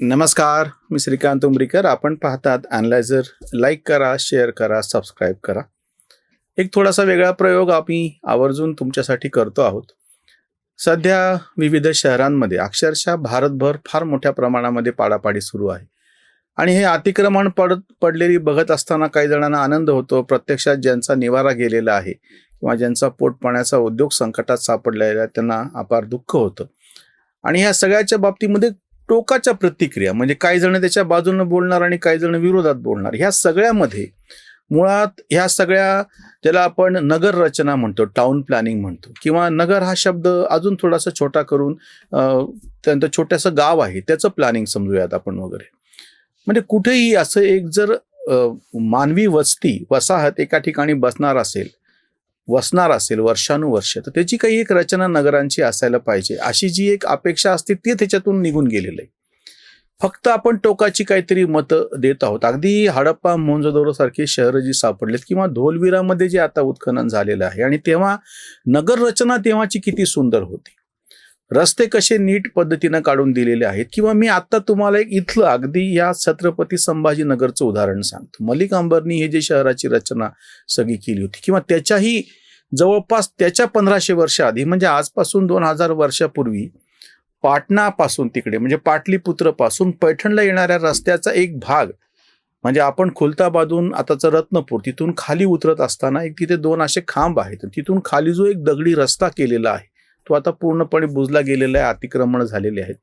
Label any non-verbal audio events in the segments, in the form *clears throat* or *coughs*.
नमस्कार मी श्रीकांत उमरीकर. आपण पाहतात अॅनलायझर लाईक करा शेअर करा सबस्क्राईब करा. एक थोडासा वेगळा प्रयोग आम्ही आवर्जून तुमच्यासाठी करतो आहोत. सध्या विविध शहरांमध्ये अक्षरशः भारतभर फार मोठ्या प्रमाणामध्ये पाडापाडी सुरू आहे. आणि हे अतिक्रमण पडत पडलेली बघत असताना काही जणांना आनंद होतो. प्रत्यक्षात ज्यांचा निवारा गेलेला आहे किंवा ज्यांचा पोटपाण्याचा उद्योग संकटात सापडलेला आहे त्यांना अपार दुःख होतं. आणि ह्या सगळ्याच्या बाबतीमध्ये टोकाच्या प्रतिक्रिया म्हणजे काही जण त्याच्या बाजूनं बोलणार आणि काही जण विरोधात बोलणार ह्या सगळ्यामध्ये मुळात ह्या सगळ्या ज्याला आपण नगर रचना म्हणतो टाउन प्लॅनिंग म्हणतो किंवा नगर हा शब्द अजून थोडासा छोटा करून त्यानंतर छोटंसं गाव आहे त्याचं प्लॅनिंग समजूयात आपण वगैरे. म्हणजे कुठेही असं एक जर मानवी वस्ती वसाहत एका ठिकाणी बसणार असेल वसणार असेल वर्षानुवर्ष तर त्याची काही एक रचना नगरांची असायला पाहिजे. अशी जी एक अपेक्षा असते ती त्याच्यातून निघून गेलेलं आहे. फक्त आपण टोकाची काहीतरी मतं देत आहोत. अगदी हडप्पा मोंजोदोरो सारखी शहरं जी सापडलेत किंवा धोलविरामध्ये जे आता उत्खनन झालेलं आहे. आणि तेव्हा नगर रचना तेव्हाची किती सुंदर होती. रस्ते कसे नीट पद्धतीनं काढून दिलेले आहेत? किंवा मी आता तुम्हाला एक इथलं अगदी या छत्रपती संभाजीनगरचं उदाहरण सांगतो. मलिक अंबरनी हे जे शहराची रचना सगळी केली होती. किंवा त्याच्याही जवळपास त्याच्या पंधराशे वर्ष आधी म्हणजे आजपासून दोन हजार वर्षापूर्वी पाटणापासून तिकडे म्हणजे पाटलीपुत्रपासून पैठणला येणाऱ्या रस्त्याचा एक भाग म्हणजे आपण खुलताबादून आताचं रत्नपूर तिथून खाली उतरत असताना एक तिथे दोन असे खांब आहेत. तिथून खाली जो एक दगडी रस्ता केलेला आहे तो आता पूर्णपणे बुजला गेलेला आहे अतिक्रमण झालेले आहेत.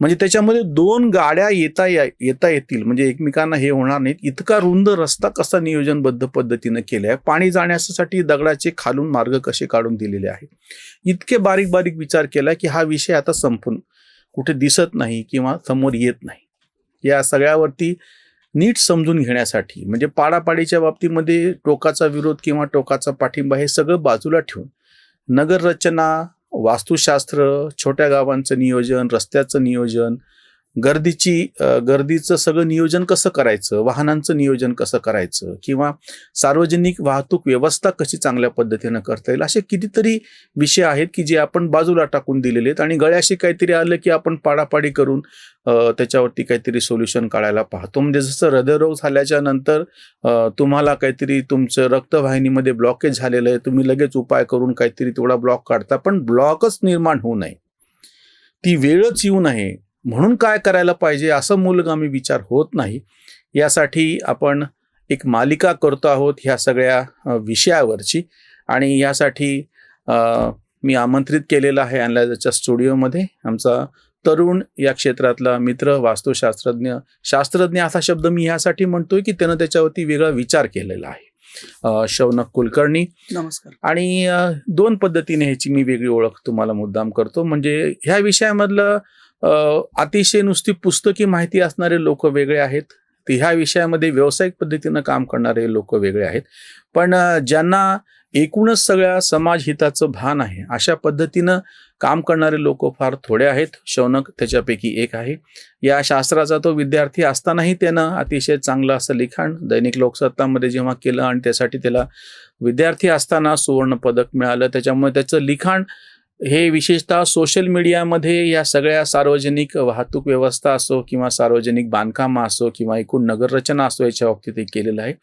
म्हणजे त्याच्यामध्ये दोन गाड्या येता या येता येतील म्हणजे एकमेकांना हे होणार नाहीत. इतका रुंद रस्ता कसा नियोजनबद्ध पद्धतीनं केला आहे. पाणी जाण्यासाठी दगडाचे खालून मार्ग कसे काढून दिलेले आहेत. इतके बारीक बारीक विचार केला की हा विषय आता संपून कुठे दिसत नाही किंवा समोर येत नाही. या सगळ्यावरती नीट समजून घेण्यासाठी म्हणजे पाडापाडीच्या बाबतीमध्ये टोकाचा विरोध किंवा टोकाचा पाठिंबा हे सगळं बाजूला ठेवून नगर रचना वास्तुशास्त्र छोट्या गावांचं नियोजन रस्त्याचं नियोजन गर्दीची गर्दीचं सगळं नियोजन कसं करायचं? वाहनांचं नियोजन कसं करायचं? किंवा सार्वजनिक वाहतूक व्यवस्था कशी चांगल्या पद्धतीनं करता येईल? असे कितीतरी विषय आहेत की जे आपण बाजूला टाकून दिलेले आहेत आणि गळ्याशी काहीतरी आलं की आपण पाडापाडी करून त्याच्यावरती काहीतरी सोल्युशन काढायला पाहतो. म्हणजे जसं हृदयरोग झाल्याच्यानंतर तुम्हाला काहीतरी तुमचं रक्तवाहिनीमध्ये ब्लॉकेज झालेलं आहे तुम्ही लगेच उपाय करून काहीतरी तेवढा ब्लॉक काढता पण ब्लॉकच निर्माण होऊ नये. ती वेळच येऊ नये. म्हणून काय करायला पाहिजे असं मूलगामी विचार होत नाही. यासाठी आपण एक मालिका करतो आहोत ह्या सगळ्या विषयावरची. आणि यासाठी मी आमंत्रित केलेलं आहे अनलायझरच्या स्टुडिओमध्ये. आमचा तरुण या क्षेत्रातला मित्र वास्तुशास्त्रज्ञ शास्त्रज्ञ असा शब्द मी यासाठी म्हणतोय की त्यानं त्याच्यावरती वेगळा विचार केलेला आहे. शौनक कुलकर्णी. नमस्कार. आणि दोन पद्धतीने ह्याची मी वेगळी ओळख तुम्हाला मुद्दाम करतो. म्हणजे ह्या विषयामधलं अतिशय नुसती पुस्तकी माहिती असणारे लोक वेगळे आहेत. ते ह्या विषयामध्ये व्यावसायिक पद्धतीनं काम करणारे लोक वेगळे आहेत. पण ज्यांना एकूणच सगळ्या समाज हिताचं भान आहे अशा पद्धतीनं काम करणारे लोक फार थोडे आहेत. शौनक त्याच्यापैकी एक आहे. या शास्त्राचा तो विद्यार्थी असतानाही त्यानं अतिशय चांगलं असं लिखाण दैनिक लोकसत्तामध्ये जेव्हा केलं आणि त्यासाठी त्याला विद्यार्थी असताना सुवर्ण पदक मिळालं त्याच्यामुळे त्याचं लिखाण हे विशेषतः सोशल मीडियामध्ये या सगळ्या सार्वजनिक वाहतूक व्यवस्था असो किंवा सार्वजनिक बांधकाम असो किंवा एकूण नगररचना असो याच्या बाबतीत हे केलेलं आहे.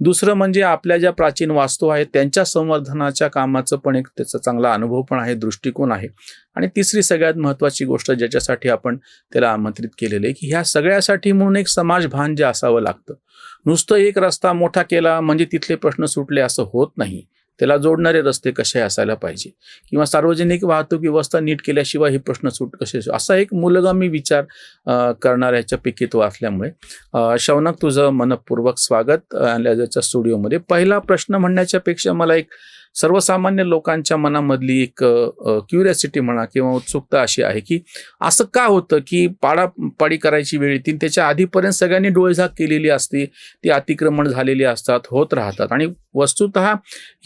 दुसरं म्हणजे आपल्या ज्या प्राचीन वास्तू आहेत त्यांच्या संवर्धनाच्या कामाचं पण एक त्याचा चांगला अनुभव पण आहे दृष्टिकोन आहे. आणि तिसरी सगळ्यात महत्त्वाची गोष्ट ज्याच्यासाठी आपण त्याला आमंत्रित केलेलं आहे की ह्या सगळ्यासाठी म्हणून एक समाजभान जे असावं लागतं. नुसतं एक रस्ता मोठा केला म्हणजे तिथले प्रश्न सुटले असं होत नाही. त्याला जोडणारे रस्ते कसे असायला पाहिजे? किंवा सार्वजनिक वाहतूक व्यवस्था नीट केल्याशिवाय हे प्रश्न सुट कसे असा एक मूलगामी विचार करणाऱ्याच्या करणाऱ्याच्यापैकी तो असल्यामुळे शौनक तुझं मनपूर्वक स्वागत लॅजरच्या स्टुडिओमध्ये. पहिला प्रश्न म्हणण्याच्या पेक्षा मला एक सर्वसामान्य लोकांच्या मनामधली एक क्युरियासिटी म्हणा किंवा उत्सुकता अशी आहे की असं का होतं की पाडापाडी करायची वेळ येते त्याच्या आधीपर्यंत सगळ्यांनी डोळेझाक केलेली असते ती अतिक्रमण झालेली असतात होत राहतात आणि वस्तुत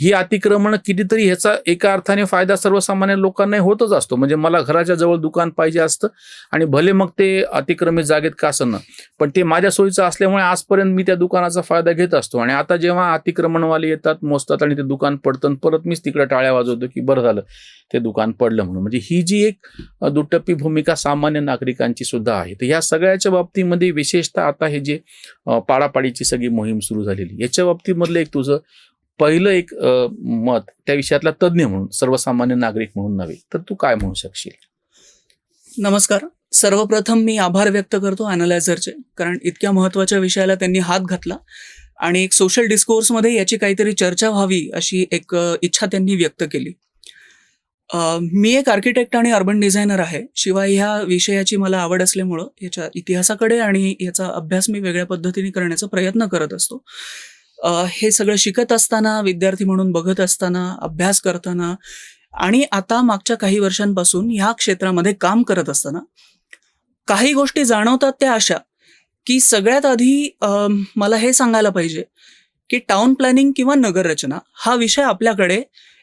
ही अतिक्रमण कितीतरी ह्याचा एका अर्थाने फायदा सर्वसामान्य लोकांना होतच असतो. म्हणजे मला घराच्या जवळ दुकान पाहिजे असतं आणि भले मग ते अतिक्रमित जागेत का असं पण ते माझ्या सोयीचं असल्यामुळे आजपर्यंत मी त्या दुकानाचा फायदा घेत असतो. आणि आता जेव्हा अतिक्रमणवाले येतात मोजतात आणि ते दुकान पडतं परत मीच तिकडे टाळ्या वाजवतो की बरं झालं ते दुकान पडलं म्हणून. म्हणजे ही जी एक दुटप्पी भूमिका सामान्य नागरिकांची सुद्धा आहे. तर ह्या सगळ्याच्या बाबतीमध्ये विशेषतः आता हे जे पाडापाडीची सगळी मोहीम सुरू झालेली याच्या बाबतीमधलं एक तुझं पहिलं एक मत त्या विषयातला तज्ज्ञ म्हणून सर्वसामान्य नागरिक म्हणून नव्हे. तर तू काय म्हणू शकशील? नमस्कार. सर्वप्रथम मी आभार व्यक्त करतो अनालायझरचे कारण इतक्या महत्त्वाच्या विषयाला त्यांनी हात घातला. आणि एक सोशल डिस्कोर्समध्ये याची काहीतरी चर्चा व्हावी अशी एक इच्छा त्यांनी व्यक्त केली. मी एक आर्किटेक्ट आणि अर्बन डिझायनर आहे. शिवाय ह्या विषयाची मला आवड असल्यामुळं याच्या इतिहासाकडे आणि याचा अभ्यास मी वेगळ्या पद्धतीने करण्याचा प्रयत्न करत असतो. हे सगळं शिकत असताना विद्यार्थी म्हणून बघत असताना अभ्यास करताना आणि आता मागच्या काही वर्षांपासून ह्या क्षेत्रामध्ये काम करत असताना काही गोष्टी जाणवतात त्या अशा की सगळ्यात आधी मला हे सांगायला पाहिजे की टाउन प्लॅनिंग किंवा नगररचना हा विषय आपल्याकडे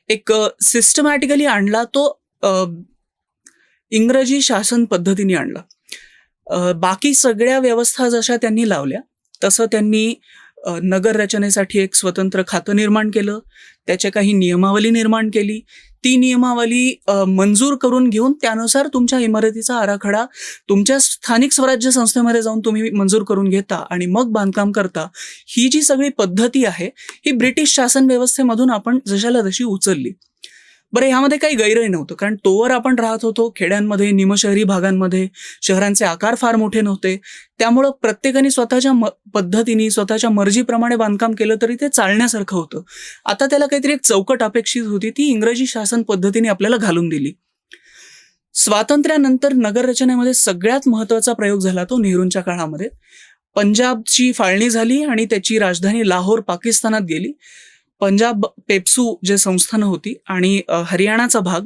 एक सिस्टमॅटिकली आणला तो इंग्रजी शासन पद्धतीने आणला. बाकी सगळ्या व्यवस्था जशा त्यांनी लावल्या तसं त्यांनी नगर नगररचनेसाठी एक स्वतंत्र खातं निर्माण केलं. त्याच्या काही नियमावली निर्माण केली. ती नियमावली मंजूर करून घेऊन त्यानुसार तुमच्या इमारतीचा आराखडा तुमच्या स्थानिक स्वराज्य संस्थेमध्ये जाऊन तुम्ही मंजूर करून घेता आणि मग बांधकाम करता. ही जी सगळी पद्धती आहे ही ब्रिटिश शासन व्यवस्थेमधून आपण जशाला तशी उचलली. बरं ह्यामध्ये काही गैरही नव्हतं. कारण तोवर आपण राहत होतो खेड्यांमध्ये निमशहरी भागांमध्ये शहरांचे आकार फार मोठे नव्हते. त्यामुळं प्रत्येकाने स्वतःच्या म पद्धतीने स्वतःच्या मर्जीप्रमाणे बांधकाम केलं तरी ते चालण्यासारखं होतं. आता त्याला काहीतरी एक चौकट अपेक्षित होती ती इंग्रजी शासन पद्धतीने आपल्याला घालून दिली. स्वातंत्र्यानंतर नगररचनेमध्ये सगळ्यात महत्त्वाचा प्रयोग झाला तो नेहरूंच्या काळामध्ये. पंजाबची फाळणी झाली आणि त्याची राजधानी लाहोर पाकिस्तानात गेली. पंजाब पेप्सू जे संस्थानं होती आणि हरियाणाचा भाग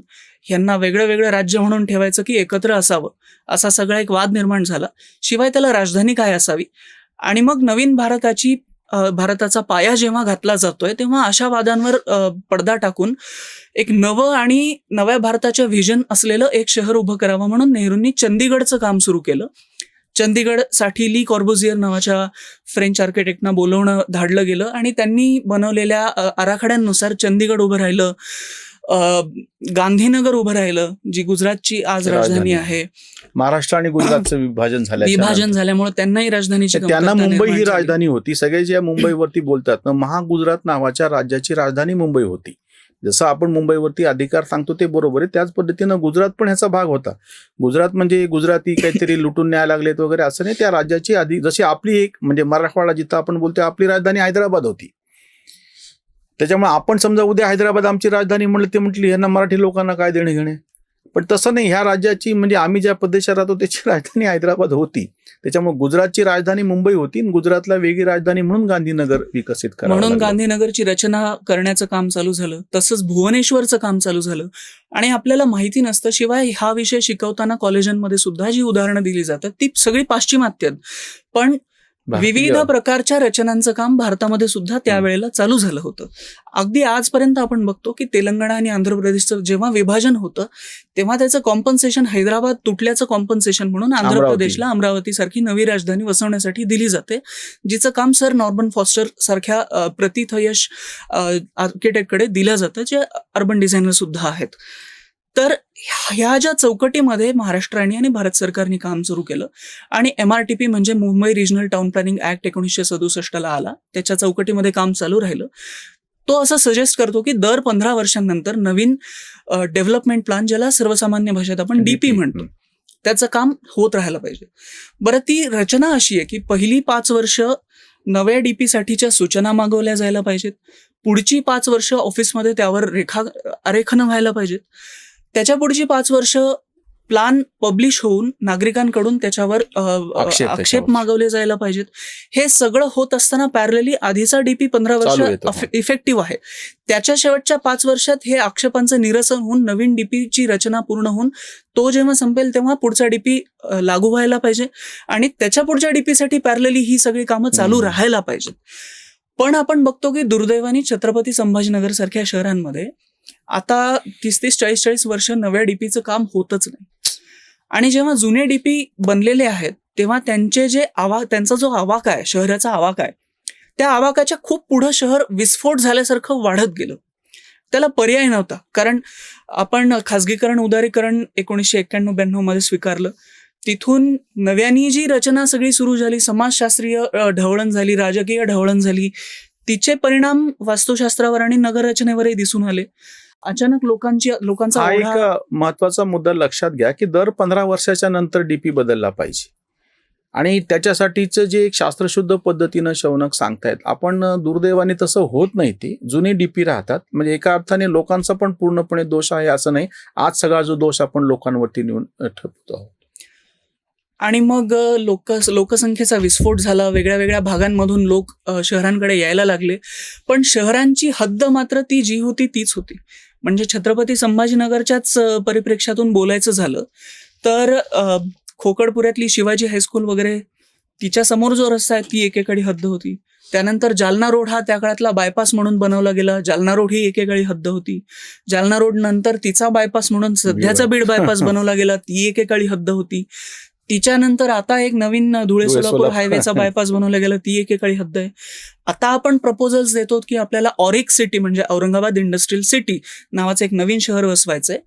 यांना वेगळं वेगळं राज्य म्हणून ठेवायचं की एकत्र असावं असा सगळा एक वाद निर्माण झाला. शिवाय त्याला राजधानी काय असावी? आणि मग नवीन भारताची भारताचा पाया जेव्हा घातला जातोय तेव्हा अशा वादांवर पडदा टाकून एक नवं आणि नव्या भारताच्या व्हिजन असलेलं एक शहर उभं करावं म्हणून नेहरूंनी चंदीगडचं काम सुरू केलं. चंदीगडसाठी ली कॉर्बोझियर नावाच्या फ्रेंच आर्किटेक्टना बोलवणं धाडलं गेलं आणि त्यांनी बनवलेल्या आराखड्यांनुसार चंदीगड उभं राहिलं गांधीनगर उभं राहिलं जी गुजरातची आज राजधानी राजधानी आहे. महाराष्ट्र आणि गुजरातचं *clears throat* विभाजन झालं विभाजन झाल्यामुळे त्यांनाही राजधानीची त्यांना मुंबई ही. राजधानी होती सगळे जे मुंबईवरती बोलतात महागुजरात नावाच्या राज्याची राजधानी मुंबई होती जसं आपण मुंबईवरती अधिकार सांगतो ते बरोबर आहे. त्याच पद्धतीनं गुजरात पण ह्याचा भाग होता. गुजरात म्हणजे गुजराती काहीतरी *coughs* लुटून न्याय लागलेत वगैरे असं नाही. त्या राज्याची आधी जशी आपली एक म्हणजे मराठवाडा जिथं आपण बोलतो आपली राजधानी हैदराबाद होती. त्याच्यामुळे आपण समजा उद्या हैदराबाद आमची राजधानी म्हणलं ते म्हटली यांना मराठी लोकांना काय देणे घेणे पण तसं नाही. ह्या राज्याची म्हणजे आम्ही ज्या प्रदेशात राहतो त्याची *laughs* राजधानी हैदराबाद होती. त्याच्यामुळे गुजरातची राजधानी मुंबई होती गुजरातला वेगळी राजधानी म्हणून गांधीनगर विकसित करावं म्हणून. गांधीनगरची रचना करण्याचं काम चालू झालं तसंच भुवनेश्वरचं काम चालू झालं आणि आपल्याला माहिती नसतं शिवाय हा विषय शिकवताना कॉलेजांमध्ये सुद्धा जी उदाहरणं दिली जातात ती सगळी पाश्चिमात्य. पण विविध प्रकारच्या रचनांचं काम भारतामध्ये सुद्धा त्यावेळेला चालू झालं होतं. अगदी आजपर्यंत आपण बघतो की तेलंगणा आणि आंध्र प्रदेशचं जेव्हा विभाजन होतं तेव्हा त्याचं कॉम्पन्सेशन हैदराबाद तुटल्याचं कॉम्पन्सेशन म्हणून आंध्र. प्रदेशला अमरावती. सारखी नवी राजधानी वसवण्यासाठी दिली जाते. जिचं काम सर नॉर्मन फॉस्टर सारख्या प्रतिथयश आर्किटेक्टकडे दिलं जातं जे अर्बन डिझायनर सुद्धा आहेत. तर ह्या ज्या चौकटीमध्ये महाराष्ट्राने आणि भारत सरकारने काम सुरू केलं आणि एम आर टी पी म्हणजे Mumbai regional town planning act एकोणीसशे सदुसष्टला आला त्याच्या चौकटीमध्ये काम चालू राहिलं तो असं सजेस्ट करतो की दर पंधरा वर्षांनंतर नवीन डेव्हलपमेंट प्लॅन ज्याला सर्वसामान्य भाषेत आपण डीपी म्हणतो त्याचं काम होत राहायला पाहिजे. बरं ती रचना अशी आहे की पहिली पाच वर्ष नव्या डीपी साठीच्या सूचना मागवल्या जायला पाहिजेत पुढची पाच वर्ष ऑफिसमध्ये त्यावर रेखा आरेखनं व्हायला पाहिजेत. त्याच्या पुढची पाच वर्ष प्लान पब्लिश होऊन नागरिकांकडून त्याच्यावर आक्षेप. मागवले जायला पाहिजेत. हे सगळं होत असताना पॅरलली आधीचा डीपी पंधरा वर्ष इफेक्टिव्ह आहे. त्याच्या शेवटच्या पाच वर्षात हे आक्षेपांचं निरसन होऊन नवीन डीपीची रचना पूर्ण होऊन तो जेव्हा संपेल तेव्हा पुढचा डीपी लागू व्हायला पाहिजे. आणि त्याच्या पुढच्या डीपीसाठी पॅरलली ही सगळी कामं चालू. राहायला पाहिजेत. पण आपण बघतो की दुर्दैवाने छत्रपती संभाजीनगर सारख्या शहरांमध्ये आता तीस तीस चाळीस चाळीस वर्ष नव्या डीपीचं काम होतच नाही. आणि जेव्हा जुने डीपी बनलेले आहेत तेव्हा त्यांचे जे आवा त्यांचा जो आवाका आहे शहराचा आवाका आहे त्या आवाकाच्या खूप पुढं शहर विस्फोट झाल्यासारखं वाढत गेलं. त्याला पर्याय नव्हता. कारण आपण खाजगीकरण उदारीकरण एकोणीसशे एक्क्याण्णव ब्याण्णवमध्ये स्वीकारलं. तिथून नव्यानी जी रचना सगळी सुरू झाली समाजशास्त्रीय ढवळण झाली राजकीय ढवळण झाली तिचे परिणाम वास्तुशास्त्रावर आणि नगररचनेवरही दिसून आले. अचानक लोकांची लोकांचा हा एक महत्त्वाचा मुद्दा लक्षात घ्या की दर पंधरा वर्षाच्या नंतर डीपी बदलला पाहिजे. आणि त्याच्यासाठीचं जे एक शास्त्रशुद्ध पद्धतीनं शौनक सांगतायत आपण दुर्दैवाने तसं होत नाही ते. जुने डीपी राहतात. म्हणजे एका अर्थाने लोकांचा पण पूर्णपणे दोष आहे असं नाही. आज सगळा जो दोष आपण लोकांवरती नेऊन ठेवतो आहोत. आणि मग लोक लोकसंख्येचा विस्फोट झाला वेगळ्या वेगळ्या भागांमधून लोक शहरांकडे यायला लागले. पण शहरांची हद्द मात्र ती जी होती तीच होती. म्हणजे छत्रपती संभाजीनगरच्याच अ, परिप्रेक्ष्यातून बोलायचं झालं तर खोकडपुऱ्यातली शिवाजी हायस्कूल वगैरे तिच्या समोर जो रस्ता आहे ती एकेकाळी हद्द होती. त्यानंतर जालना रोड हा त्या काळातला बायपास म्हणून बनवला गेला. जालना रोड ही एकेकाळी हद्द होती. जालना रोड नंतर तिचा बायपास म्हणून सध्याचा बीड बायपास बनवला गेला. ती एकेकाळी हद्द होती. तिच्यानंतर आता एक नवीन धुळे सोलापूर. हायवेचा *laughs* बायपास बनवला गेला ती एकेकाळी हद्द आहे. आता आपण प्रपोजल्स देतो की आपल्याला ऑरिक सिटी म्हणजे औरंगाबाद इंडस्ट्रियल सिटी नावाचं एक नवीन शहर वसवायचंय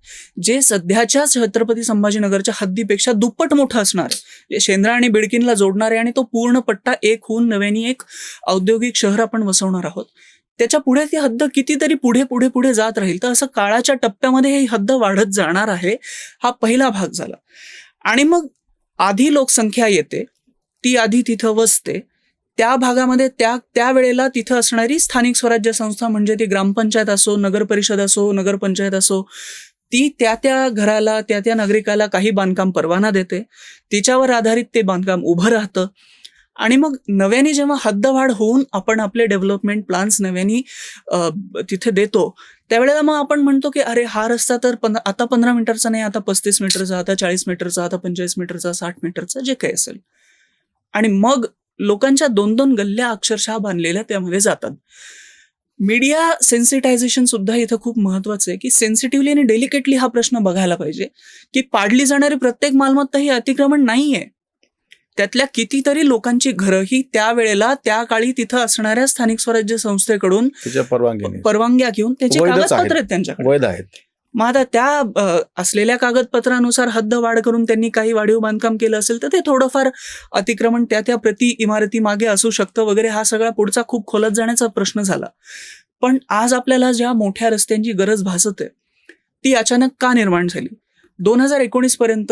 जे सध्याच्या छत्रपती संभाजीनगरच्या हद्दीपेक्षा दुप्पट मोठं असणार आहे. जे शेंद्रा आणि बिडकीनला जोडणार आहे आणि तो पूर्ण पट्टा एक होऊन नव्याने एक औद्योगिक शहर आपण वसवणार आहोत. त्याच्या पुढे ती हद्द कितीतरी पुढे पुढे पुढे जात राहील तर असं काळाच्या टप्प्यामध्ये ही हद्द वाढत जाणार आहे हा पहिला भाग झाला. आणि मग आधी लोकसंख्या येते ती आधी तिथं वसते. त्या भागामध्ये त्या त्यावेळेला तिथं असणारी स्थानिक स्वराज्य संस्था म्हणजे ती ग्रामपंचायत असो नगरपरिषद असो नगरपंचायत असो ती त्या त्या घराला त्या त्या नागरिकाला काही बांधकाम परवाना देते. तिच्यावर आधारित ते बांधकाम उभं राहतं. आणि मग नव्याने जेव्हा हद्दवाढ होऊन आपण आपले डेव्हलपमेंट प्लान्स नव्याने तिथे देतो त्यावेळेला मग आपण म्हणतो की अरे हा रस्ता तर पंधरा आता पंधरा मीटरचा नाही आता पस्तीस मीटरचा आता चाळीस मीटरचा आता पंचेचाळीस मीटरचा साठ मीटरचा जे काही असेल. आणि मग लोकांच्या दोन दोन गल्ल्या अक्षरशः बांधलेल्या त्यामध्ये जातात. मीडिया सेन्सिटायझेशन सुद्धा इथं खूप महत्वाचं आहे की सेन्सिटिव्हली आणि डेलिकेटली हा प्रश्न बघायला पाहिजे की पाडली जाणारी प्रत्येक मालमत्ता ही अतिक्रमण नाहीये. त्यातल्या कितीतरी लोकांची घरं ही त्यावेळेला त्या काळी तिथं असणाऱ्या स्थानिक स्वराज्य संस्थेकडून परवानग्या घेऊन त्याचे. कागदपत्र आहेत त्यांच्याकडे. मग आता त्या असलेल्या कागदपत्रानुसार हद्द वाढ करून त्यांनी काही वाढीव बांधकाम केलं असेल तर ते थोडंफार अतिक्रमण त्या त्या प्रति इमारती मागे असू शकतं वगैरे हा सगळा पुढचा खूप खोलत जाण्याचा प्रश्न झाला. पण आज आपल्याला ज्या मोठ्या रस्त्यांची गरज भासत आहे ती अचानक का निर्माण झाली? दोन हजार एकोणीस पर्यंत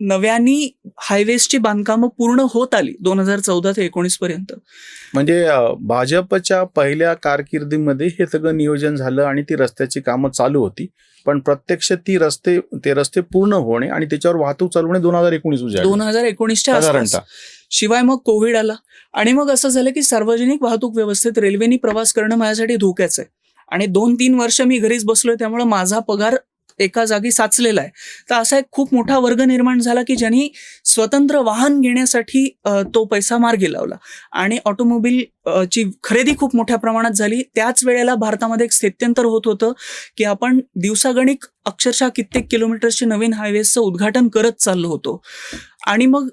नव्यानी हायवेजची बांधकामं पूर्ण होत आली दोन हजार चौदा ते एकोणीस पर्यंत. म्हणजे भाजपच्या पहिल्या कारकिर्दीमध्ये हे सगळं नियोजन झालं आणि ती रस्त्याची कामं चालू होती. पण प्रत्यक्ष ती रस्ते ते रस्ते पूर्ण होणे आणि त्याच्यावर वाहतूक चालवणे दोन हजार एकोणीस दोन हजार एकोणीसच्या शिवाय मग कोविड आला. आणि मग असं झालं की सार्वजनिक वाहतूक व्यवस्थेत रेल्वेनी प्रवास करणं माझ्यासाठी धोक्याचं आहे. आणि दोन तीन वर्ष मी घरीच बसलोय त्यामुळे माझा पगार एका जागी साचलेला आहे. तर असा एक खूप मोठा वर्ग निर्माण झाला की ज्यांनी स्वतंत्र वाहन घेण्यासाठी तो पैसा मार्गी लावला. आणि ऑटोमोबाईल ची खरेदी खूप मोठ्या प्रमाणात झाली. त्याच वेळेला भारतामध्ये एक स्थित्यंतर होत होतं की आपण दिवसागणिक अक्षरशः कित्येक किलोमीटरचे नवीन हायवेजचं उद्घाटन करत चाललो होतो. आणि मग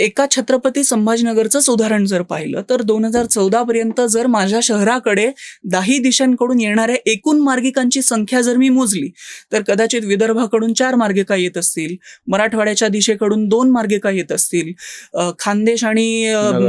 एका छत्रपती संभाजीनगरचंच उदाहरण जर पाहिलं तर दोन हजार चौदा पर्यंत जर माझ्या शहराकडे दाही दिशांकडून येणाऱ्या एकूण मार्गिकांची संख्या जर मी मोजली तर कदाचित विदर्भाकडून चार मार्गिका येत असतील मराठवाड्याच्या दिशेकडून दोन मार्गिका येत असतील खानदेश आणि.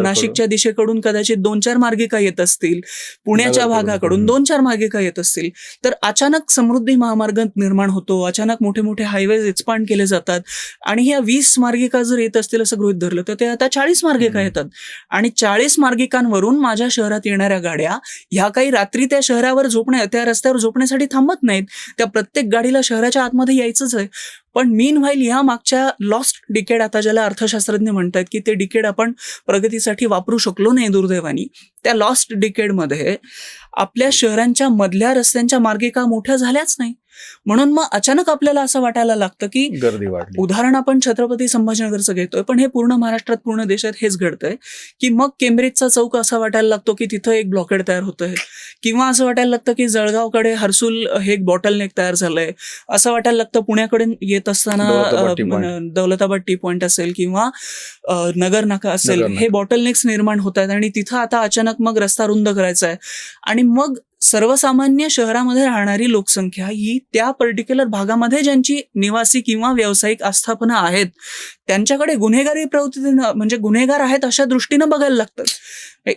नाशिकच्या दिशेकडून कदाचित दोन चार मार्गिका येत असतील पुण्याच्या. भागाकडून. दोन चार मार्गिका येत असतील तर अचानक समृद्धी महामार्ग निर्माण होतो अचानक मोठे मोठे हायवेज एक्सपांड केले जातात आणि ह्या वीस मार्गिका जर येत असतील असं गृहित धरलं तर ते आता चाळीस मार्गिका. येतात. आणि चाळीस मार्गिकांवरून माझ्या शहरात येणाऱ्या गाड्या ह्या काही रात्री त्या शहरावर झोपण्या त्या रस्त्यावर झोपण्यासाठी थांबत नाहीत. त्या प्रत्येक गाडीला शहराच्या आतमध्ये यायचंच आहे. पण मीन व्हाईल ह्या मागच्या लॉस्ट डिकेड आता ज्याला अर्थशास्त्रज्ञ म्हणतात की ते डिकेड आपण प्रगतीसाठी वापरू शकलो नाही दुर्दैवानी त्या लॉस्ट डिकेडमध्ये आपल्या शहरांच्या मधल्या रस्त्यांच्या मार्गिका मोठ्या झाल्याच नाही? म्हणून मग अचानक आपल्याला असं वाटायला लागतं की गर्दी उदाहरण आपण छत्रपती संभाजीनगरचं घेतोय पण हे पूर्ण महाराष्ट्रात पूर्ण देशात हेच घडतंय की मग केम्ब्रिजचा चौक असा वाटायला लागतो की तिथं एक ब्लॉकेड तयार होतंय. किंवा असं वाटायला लागतं की जळगावकडे हर्सुल हे एक बॉटल नेक तयार झालंय. असं वाटायला लागतं पुण्याकडे येत असताना दौलताबाद टी पॉइंट. असेल किंवा नगर नाका असेल. हे बॉटल नेक्स निर्माण होत आहेत आणि तिथं आता अचानक मग रस्ता रुंद करायचा आहे. आणि मग सर्वसामान्य शहरामध्ये राहणारी लोकसंख्या ही त्या पर्टिक्युलर भागामध्ये ज्यांची निवासी किंवा व्यावसायिक आस्थापना आहेत त्यांच्याकडे गुन्हेगारी प्रवृत्ती म्हणजे गुन्हेगार आहेत अशा दृष्टीनं बघायला लागतात.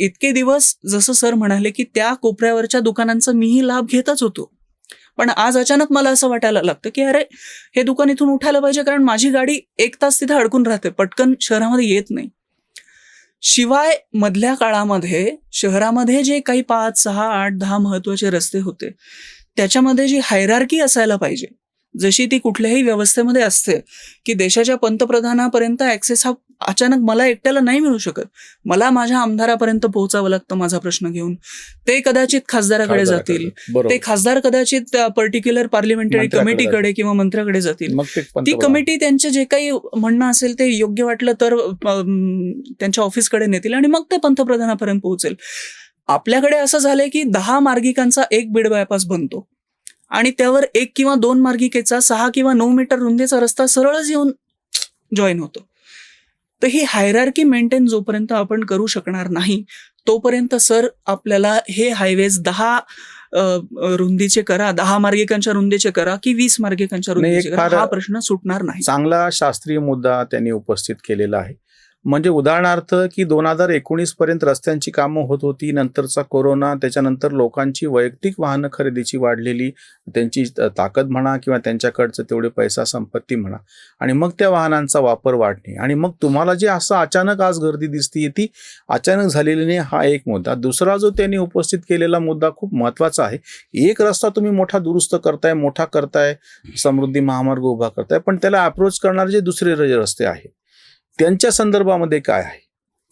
इतके दिवस जसं सर म्हणाले की त्या कोपऱ्यावरच्या दुकानांचा मीही लाभ घेतच होतो. पण आज अचानक मला असं वाटायला लागतं की अरे हे दुकान इथून उठायला पाहिजे कारण माझी गाडी एक तास तिथे अडकून राहते पटकन शहरामध्ये येत नाही. शिवाय मधल्या काळामध्ये शहरामध्ये जे काही पाच सहा आठ दहा महत्त्वाचे रस्ते होते त्याच्यामध्ये जी हायरार्की असायला पाहिजे जशी ती कुठल्याही व्यवस्थेमध्ये असते की देशाच्या पंतप्रधानापर्यंत ऍक्सेस हा अचानक मला एकट्याला नाही मिळू शकत. मला माझ्या आमदारापर्यंत पोहोचावं लागतं माझा प्रश्न घेऊन. ते कदाचित खासदाराकडे जातील. ते खासदार कदाचित पर्टिक्युलर पार्लिमेंटरी कमिटीकडे किंवा मंत्र्याकडे जातील. ते. कमिटी त्यांचे जे काही म्हणणं असेल ते योग्य वाटलं तर त्यांच्या ऑफिसकडे नेतील आणि मग ते पंतप्रधानापर्यंत पोहोचेल. आपल्याकडे असं झालंय की दहा मार्गिकांचा एक बीड बायपास बनतो. आणि त्यावर एक किंवा दोन मार्गिकेचा सहा किंवा नऊ मीटर रुंदीचा रस्ता सरळच येऊन जॉईन होतो. तर ही हायरार्की मेंटेन जोपर्यंत आपण करू शकणार नाही तोपर्यंत सर आपल्याला हे हायवेज दहा रुंदीचे करा दहा मार्गिकांच्या रुंदीचे करा की वीस मार्गिकांच्या रुंदीचे करा. हा प्रश्न सुटणार नाही. चांगला शास्त्रीय मुद्दा त्यांनी उपस्थित केलेला आहे. म्हणजे उदाहरणार्थ की दोन हजार एकोणीस पर्यंत रस्त्यांची कामं होत होती नंतरचा कोरोना त्याच्यानंतर लोकांची वैयक्तिक वाहनं खरेदीची वाढलेली त्यांची ताकद म्हणा किंवा त्यांच्याकडचं तेवढे पैसा संपत्ती म्हणा. आणि मग त्या वाहनांचा वापर वाढणे. आणि मग तुम्हाला जे असं अचानक आज गर्दी दिसते ती अचानक झालेली नाही हा एक मुद्दा. दुसरा जो त्यांनी उपस्थित केलेला मुद्दा खूप महत्त्वाचा आहे. एक रस्ता तुम्ही मोठा दुरुस्त करताय मोठा करताय समृद्धी महामार्ग उभा करताय पण त्याला अप्रोच करणारे जे दुसरे रस्ते आहेत त्यांच्या संदर्भामध्ये काय आहे?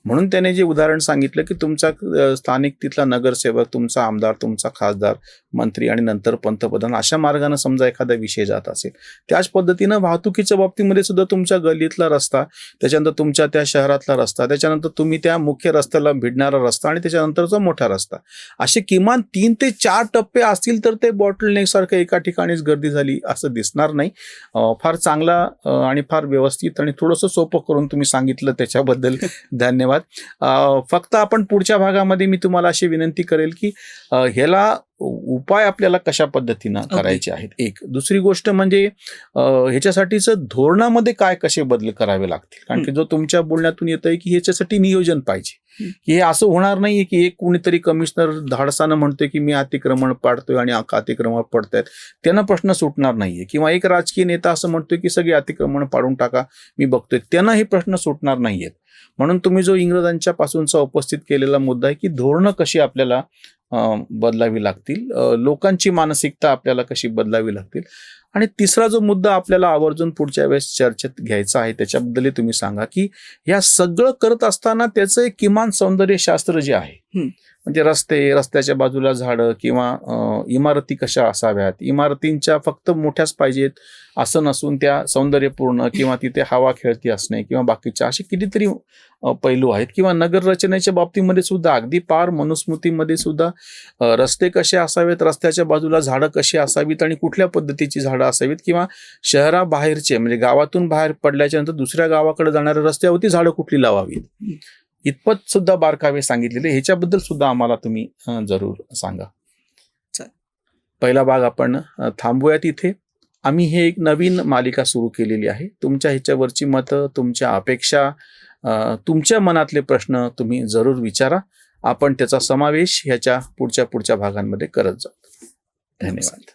म्हणून त्याने जे उदाहरण सांगितलं की तुमचा स्थानिक तिथला नगरसेवक तुमचा आमदार तुमचा खासदार मंत्री आणि नंतर पंतप्रधान अशा मार्गाने समजा एखादा विषय जात असेल त्याच पद्धतीनं वाहतुकीच्या बाबतीमध्ये सुद्धा तुमच्या गल्लीतला रस्ता त्याच्यानंतर तुमच्या त्या शहरातला रस्ता त्याच्यानंतर तुम्ही त्या मुख्य रस्त्याला भिडणारा रस्ता आणि त्याच्यानंतरचा मोठा रस्ता. असे किमान तीन ते चार टप्पे असतील तर ते बॉटलनेकसारखं एका ठिकाणीच गर्दी झाली असं दिसणार नाही. फार चांगला आणि फार व्यवस्थित आणि थोडंसं सोपं करून तुम्ही सांगितलं त्याच्याबद्दल. धन्यवाद. अं, फक्त आपण पुढच्या भागामध्ये मी तुम्हाला अशी विनंती करेल की ह्याला उपाय आपल्याला कशा पद्धतीनं करायचे आहेत? एक. दुसरी गोष्ट म्हणजे ह्याच्यासाठीचं धोरणामध्ये काय कसे बदल करावे लागतील? कारण की जो तुमच्या बोलण्यातून येत आहे की ह्याच्यासाठी नियोजन पाहिजे. हं. की हे असं होणार नाहीये की एक कोणीतरी कमिशनर धाडसानं म्हणतोय की मी अतिक्रमण पाडतोय आणि अतिक्रमण पडतायत. त्यांना प्रश्न सुटणार नाहीये. किंवा एक राजकीय नेता असं म्हणतोय की सगळे अतिक्रमण पाडून टाका मी बघतोय. त्यांना हे प्रश्न सुटणार नाहीयेत. म्हणून तुम्ही जो इंग्रजांच्या पासूनचा उपस्थित केलेला मुद्दा आहे की धोरणं कशी आपल्याला बदलावी लागतील. लोकांची मानसिकता आपल्याला कशी बदलावी लागतील? आणि तिसरा जो मुद्दा आपल्याला आवर्जून पुढच्या वेळेस चर्चेत घ्यायचा आहे त्याच्याबद्दलही तुम्ही सांगा की या सगळं करत असताना त्याचं एक किमान सौंदर्य शास्त्र जे आहे. म्हणजे रस्ते रस्त्याच्या बाजूला झाडं किंवा इमारती कशा असाव्यात इमारतींच्या फक्त मोठ्याच पाहिजेत असं नसून त्या सौंदर्यपूर्ण किंवा तिथे हवा खेळती असणे किंवा बाकीच्या असे कितीतरी पैलू आहेत किंवा नगर रचनेच्या बाबतीमध्ये सुद्धा अगदी पार मनुस्मृतीमध्ये सुद्धा रस्ते कसे असावेत रस्त्याच्या बाजूला झाडं कशी असावीत आणि कुठल्या पद्धतीची झाडं असावीत किंवा शहराबाहेरचे म्हणजे गावातून बाहेर पडल्याच्या नंतर दुसऱ्या गावाकडे जाणाऱ्या रस्त्यावरती झाडं कुठली लावावीत? इतपत सुद्धा बारकावे सांगितलेले. ह्याच्याबद्दल सुद्धा आम्हाला तुम्ही जरूर सांगा. पहिला भाग आपण थांबूयात इथे. आम्ही हे एक नवीन मालिका सुरू केलेली आहे. तुमच्या ह्याच्यावरची मतं तुमच्या अपेक्षा तुमच्या मनातले प्रश्न तुम्ही जरूर विचारा. आपण त्याचा समावेश ह्याच्या पुढच्या पुढच्या भागांमध्ये करत जाऊ. धन्यवाद.